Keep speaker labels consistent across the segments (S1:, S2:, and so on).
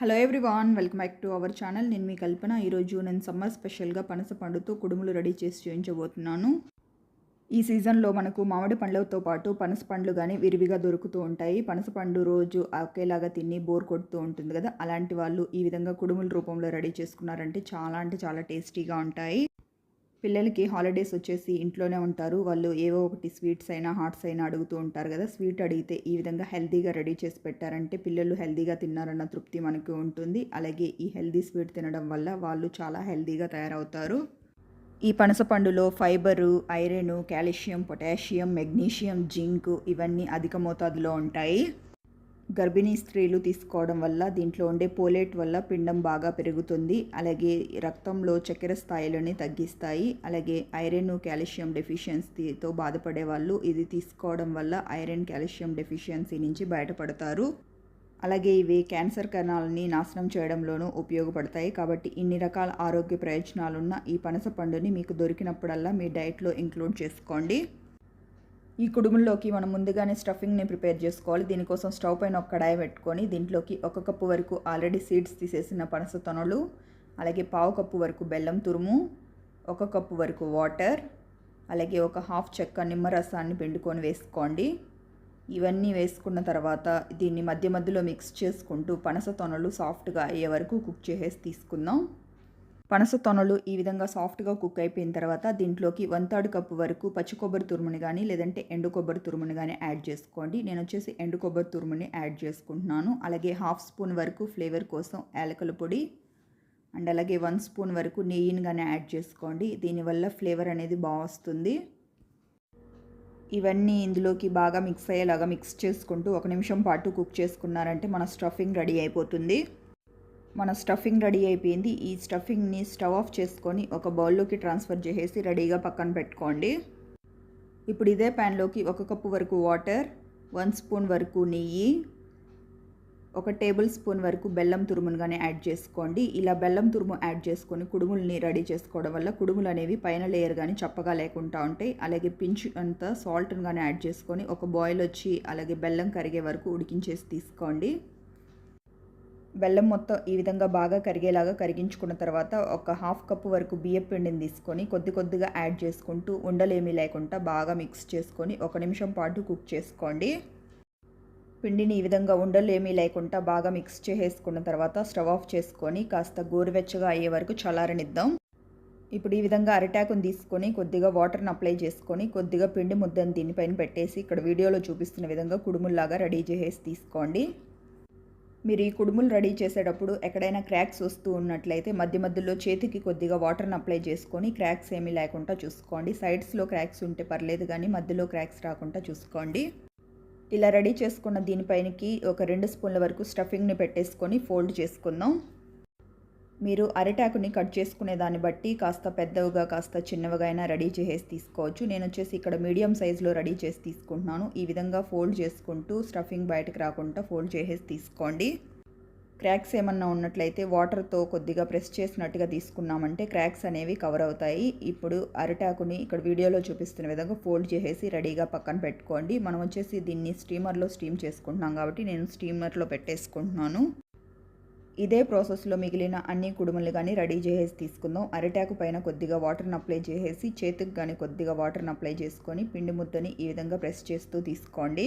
S1: Hello everyone welcome back to our channel నేను మీ కల్పన. ఈరోజు నేను సమ్మర్ స్పెషల్గా పనస పండుతో కుడుములు రెడీ చేసి చూపించబోతున్నాను ఈ సీజన్లో మనకు మామిడి పండ్లతో పాటు పనస పండ్లు కానీ విరివిగా దొరుకుతూ ఉంటాయి. పనస పండు రోజు ఒకేలాగా తిని బోర్ కొడుతూ ఉంటుంది కదా. అలాంటి వాళ్ళు ఈ విధంగా కుడుముల రూపంలో రెడీ చేసుకున్నారంటే చాలా అంటే చాలా టేస్టీగా ఉంటాయి. పిల్లలకి హాలిడేస్ వచ్చేసి ఇంట్లోనే ఉంటారు. వాళ్ళు ఏవో ఒకటి స్వీట్స్ అయినా హాట్స్ అయినా అడుగుతూ ఉంటారు కదా. స్వీట్ అడిగితే ఈ విధంగా హెల్తీగా రెడీ చేసి పెట్టారంటే పిల్లలు హెల్తీగా తిన్నారన్న తృప్తి మనకి ఉంటుంది. అలాగే ఈ హెల్తీ స్వీట్ తినడం వల్ల వాళ్ళు చాలా హెల్తీగా తయారవుతారు. ఈ పనస పండులో fibre iron calcium potassium magnesium zinc ఇవన్నీ అధిక మోతాదులో ఉంటాయి. గర్భిణీ స్త్రీలు తీసుకోవడం వల్ల దీంట్లో ఉండే పోలేట్ వల్ల పిండం బాగా పెరుగుతుంది. అలాగే రక్తంలో చక్కెర స్థాయిలని తగ్గిస్తాయి. అలాగే ఐరన్ కాల్షియం డెఫిషియన్సీతో బాధపడే వాళ్ళు ఇది తీసుకోవడం వల్ల ఐరన్ కాల్షియం డెఫిషియన్సీ నుంచి బయటపడతారు. అలాగే ఇవి క్యాన్సర్ కణాలని నాశనం చేయడంలోనూ ఉపయోగపడతాయి. కాబట్టి ఇన్ని రకాల ఆరోగ్య ప్రయోజనాలున్న ఈ పనస పండుని మీకు దొరికినప్పుడల్లా మీ డైట్లో ఇంక్లూడ్ చేసుకోండి. ఈ కుడుముల్లోకి మనం ముందుగానే స్టఫింగ్ని ప్రిపేర్ చేసుకోవాలి. దీనికోసం స్టవ్ పైన ఒక కడాయి పెట్టుకొని దీంట్లోకి ఒక కప్పు వరకు ఆల్రెడీ సీడ్స్ తీసేసిన పనస తొనలు అలాగే పావు కప్పు వరకు బెల్లం తురుము ఒక కప్పు వరకు వాటర్ అలాగే ఒక హాఫ్ చెక్క నిమ్మరసాన్ని పిండుకొని వేసుకోండి. ఇవన్నీ వేసుకున్న తర్వాత దీన్ని మధ్య మధ్యలో మిక్స్ చేసుకుంటూ పనస తొనలు సాఫ్ట్గా అయ్యే వరకు కుక్ చేసేసి తీసుకుందాం. పనస తొనలు ఈ విధంగా సాఫ్ట్గా కుక్ అయిపోయిన తర్వాత దీంట్లోకి వన్ థర్డ్ కప్పు వరకు పచ్చి కొబ్బరి తురుముని కానీ లేదంటే ఎండు కొబ్బరి తురుముని కానీ యాడ్ చేసుకోండి. నేను వచ్చేసి ఎండు కొబ్బరి తురుముని యాడ్ చేసుకుంటున్నాను. అలాగే హాఫ్ స్పూన్ వరకు ఫ్లేవర్ కోసం యాలకల పొడి అండ్ అలాగే వన్ స్పూన్ వరకు నెయ్యిని కానీ యాడ్ చేసుకోండి. దీనివల్ల ఫ్లేవర్ అనేది బాగా వస్తుంది. ఇవన్నీ ఇందులోకి బాగా మిక్స్ అయ్యేలాగా మిక్స్ చేసుకుంటూ ఒక నిమిషం పాటు కుక్ చేసుకున్నారంటే మన స్టఫింగ్ రెడీ అయిపోతుంది. మన స్టఫింగ్ రెడీ అయిపోయింది. ఈ స్టఫింగ్ని స్టవ్ ఆఫ్ చేసుకొని ఒక బౌల్లోకి ట్రాన్స్ఫర్ చేసేసి రెడీగా పక్కన పెట్టుకోండి. ఇప్పుడు ఇదే ప్యాన్లోకి ఒక కప్పు వరకు వాటర్ వన్ స్పూన్ వరకు నెయ్యి ఒక టేబుల్ స్పూన్ వరకు బెల్లం తురుమును కానీ యాడ్ చేసుకోండి. ఇలా బెల్లం తురుము యాడ్ చేసుకొని కుడుములని రెడీ చేసుకోవడం వల్ల కుడుములు అనేవి పైన లేయర్ కానీ చప్పగా లేకుండా ఉంటాయి. అలాగే పించు అంతా సాల్ట్ని కానీ యాడ్ చేసుకొని ఒక బాయిల్ వచ్చి అలాగే బెల్లం కరిగే వరకు ఉడికించేసి తీసుకోండి. బెల్లం మొత్తం ఈ విధంగా బాగా కరిగేలాగా కరిగించుకున్న తర్వాత ఒక హాఫ్ కప్పు వరకు బియ్యం పిండిని తీసుకొని కొద్ది కొద్దిగా యాడ్ చేసుకుంటూ ఉండలేమీ లేకుండా బాగా మిక్స్ చేసుకొని ఒక నిమిషం పాటు కుక్ చేసుకోండి. పిండిని ఈ విధంగా ఉండలు ఏమీ లేకుండా బాగా మిక్స్ చేసేసుకున్న తర్వాత స్టవ్ ఆఫ్ చేసుకొని కాస్త గోరువెచ్చగా అయ్యే వరకు చల్లారనిద్దాం. ఇప్పుడు ఈ విధంగా అరిటాకుని తీసుకొని కొద్దిగా వాటర్ని అప్లై చేసుకొని కొద్దిగా పిండి ముద్దని దీనిపైన పెట్టేసి ఇక్కడ వీడియోలో చూపిస్తున్న విధంగా కుడుముల్లాగా రెడీ చేసేసి తీసుకోండి. మీరు ఈ కుడుములు రెడీ చేసేటప్పుడు ఎక్కడైనా క్రాక్స్ వస్తూ ఉన్నట్లయితే మధ్య మధ్యలో చేతికి కొద్దిగా వాటర్ని అప్లై చేసుకొని క్రాక్స్ ఏమీ లేకుండా చూసుకోండి. సైడ్స్లో క్రాక్స్ ఉంటే పర్లేదు కానీ మధ్యలో క్రాక్స్ రాకుండా చూసుకోండి. ఇలా రెడీ చేసుకున్న దీనిపైనకి ఒక రెండు స్పూన్ల వరకు స్టఫింగ్ని పెట్టేసుకొని ఫోల్డ్ చేసుకుందాం. మీరు అరిటాకుని కట్ చేసుకునే దాన్ని బట్టి కాస్త పెద్దవిగా కాస్త చిన్నవిగా అయినా రెడీ చేసేసి తీసుకోవచ్చు. నేను వచ్చేసి ఇక్కడ మీడియం సైజులో రెడీ చేసి తీసుకుంటున్నాను. ఈ విధంగా ఫోల్డ్ చేసుకుంటూ స్టఫింగ్ బయటకు రాకుండా ఫోల్డ్ చేసేసి తీసుకోండి. క్రాక్స్ ఏమన్నా ఉన్నట్లయితే వాటర్తో కొద్దిగా ప్రెస్ చేసినట్టుగా తీసుకున్నామంటే క్రాక్స్ అనేవి కవర్ అవుతాయి. ఇప్పుడు అరిటాకుని ఇక్కడ వీడియోలో చూపిస్తున్న విధంగా ఫోల్డ్ చేసేసి రెడీగా పక్కన పెట్టుకోండి. మనం వచ్చేసి దీన్ని స్టీమర్లో స్టీమ్ చేసుకుంటున్నాం కాబట్టి నేను స్టీమర్లో పెట్టేసుకుంటున్నాను. ఇదే ప్రాసెస్లో మిగిలిన అన్ని కుడుములు కానీ రెడీ చేసేసి తీసుకుందాం. అరిటాకు పైన కొద్దిగా వాటర్ని అప్లై చేసేసి చేతికి కానీ కొద్దిగా వాటర్ని అప్లై చేసుకొని పిండి ముద్దని ఈ విధంగా ప్రెస్ చేస్తూ తీసుకోండి.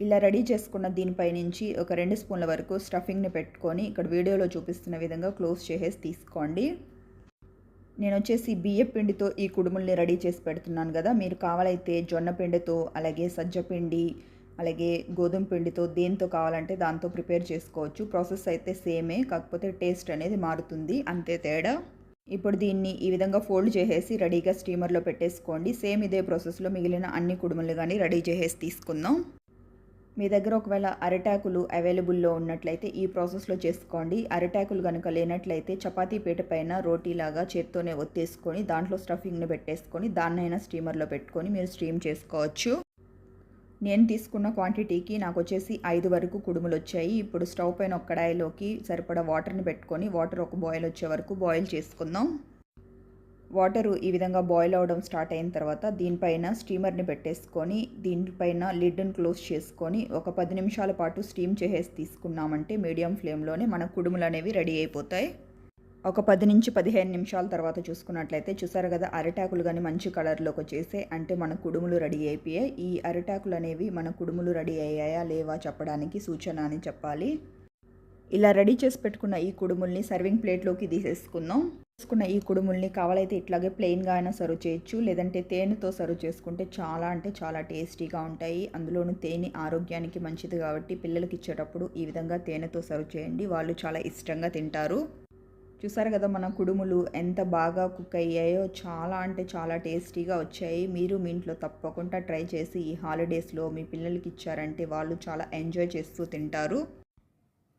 S1: ఇలా రెడీ చేసుకున్న దీనిపై నుంచి ఒక రెండు స్పూన్ల వరకు స్టఫింగ్ని పెట్టుకొని ఇక్కడ వీడియోలో చూపిస్తున్న విధంగా క్లోజ్ చేసేసి తీసుకోండి. నేను వచ్చేసి బియ్యం పిండితో ఈ కుడుముల్ని రెడీ చేసి పెడుతున్నాను కదా. మీరు కావాలైతే జొన్న పిండితో అలాగే సజ్జ పిండి అలాగే గోధుమ పిండితో దేంతో కావాలంటే దాంతో ప్రిపేర్ చేసుకోవచ్చు. ప్రాసెస్ అయితే సేమే కాకపోతే టేస్ట్ అనేది మారుతుంది. అంతే తేడా. ఇప్పుడు దీన్ని ఈ విధంగా ఫోల్డ్ చేసేసి రెడీగా స్టీమర్లో పెట్టేసుకోండి. సేమ్ ఇదే ప్రాసెస్లో మిగిలిన అన్ని కుడుములు కానీ రెడీ చేసేసి తీసుకుందాం. మీ దగ్గర ఒకవేళ అరిటాకులు అవైలబుల్లో ఉన్నట్లయితే ఈ ప్రాసెస్లో చేసుకోండి. అరిటాకులు కనుక లేనట్లయితే చపాతీ పీట పైన రోటీలాగా చేత్తోనే ఒత్తేసుకొని దాంట్లో స్టఫింగ్ని పెట్టేసుకొని దాన్నైనా స్టీమర్లో పెట్టుకొని మీరు స్టీమ్ చేసుకోవచ్చు. నేను తీసుకున్న క్వాంటిటీకి నాకు వచ్చేసి ఐదు వరకు కుడుములు వచ్చాయి ఇప్పుడు స్టవ్ పైన ఒక కడాయిలోకి సరిపడా వాటర్ని పెట్టుకొని వాటర్ ఒక బాయిల్ వచ్చే వరకు బాయిల్ చేసుకుందాం. వాటరు ఈ విధంగా బాయిల్ అవడం స్టార్ట్ అయిన తర్వాత దీనిపైన స్టీమర్ని పెట్టేసుకొని దీనిపైన లిడ్ని క్లోజ్ చేసుకొని ఒక పది నిమిషాల పాటు స్టీమ్ చేసేసి తీసుకున్నామంటే మీడియం ఫ్లేమ్లోనే మన కుడుములు అనేవి రెడీ అయిపోతాయి. ఒక పది నుంచి పదిహేను నిమిషాల తర్వాత చూసుకున్నట్లయితే చూసారు కదా అరిటాకులు కానీ మంచి కలర్లోకి వచ్చేసే అంటే మన కుడుములు రెడీ అయిపోయాయి. ఈ అరిటాకులు అనేవి మన కుడుములు రెడీ అయ్యాయా లేవా చెప్పడానికి సూచన అని చెప్పాలి. ఇలా రెడీ చేసి పెట్టుకున్న ఈ కుడుముల్ని సర్వింగ్ ప్లేట్లోకి తీసేసుకుందాం. తీసుకున్న ఈ కుడుముల్ని కావాలైతే ఇట్లాగే ప్లెయిన్గా అయినా సర్వ్ చేయొచ్చు. లేదంటే తేనెతో సర్వ్ చేసుకుంటే చాలా అంటే చాలా టేస్టీగా ఉంటాయి. అందులోనూ తేనె ఆరోగ్యానికి మంచిది కాబట్టి పిల్లలకి ఇచ్చేటప్పుడు ఈ విధంగా తేనెతో సర్వ్ చేయండి. వాళ్ళు చాలా ఇష్టంగా తింటారు. చూసారు కదా మన కుడుములు ఎంత బాగా కుక్ అయ్యాయో? చాలా అంటే చాలా టేస్టీగా వచ్చాయి. మీరు మీ ఇంట్లో తప్పకుండా ట్రై చేసి ఈ హాలిడేస్లో మీ పిల్లలకి ఇచ్చారంటే వాళ్ళు చాలా ఎంజాయ్ చేస్తూ తింటారు.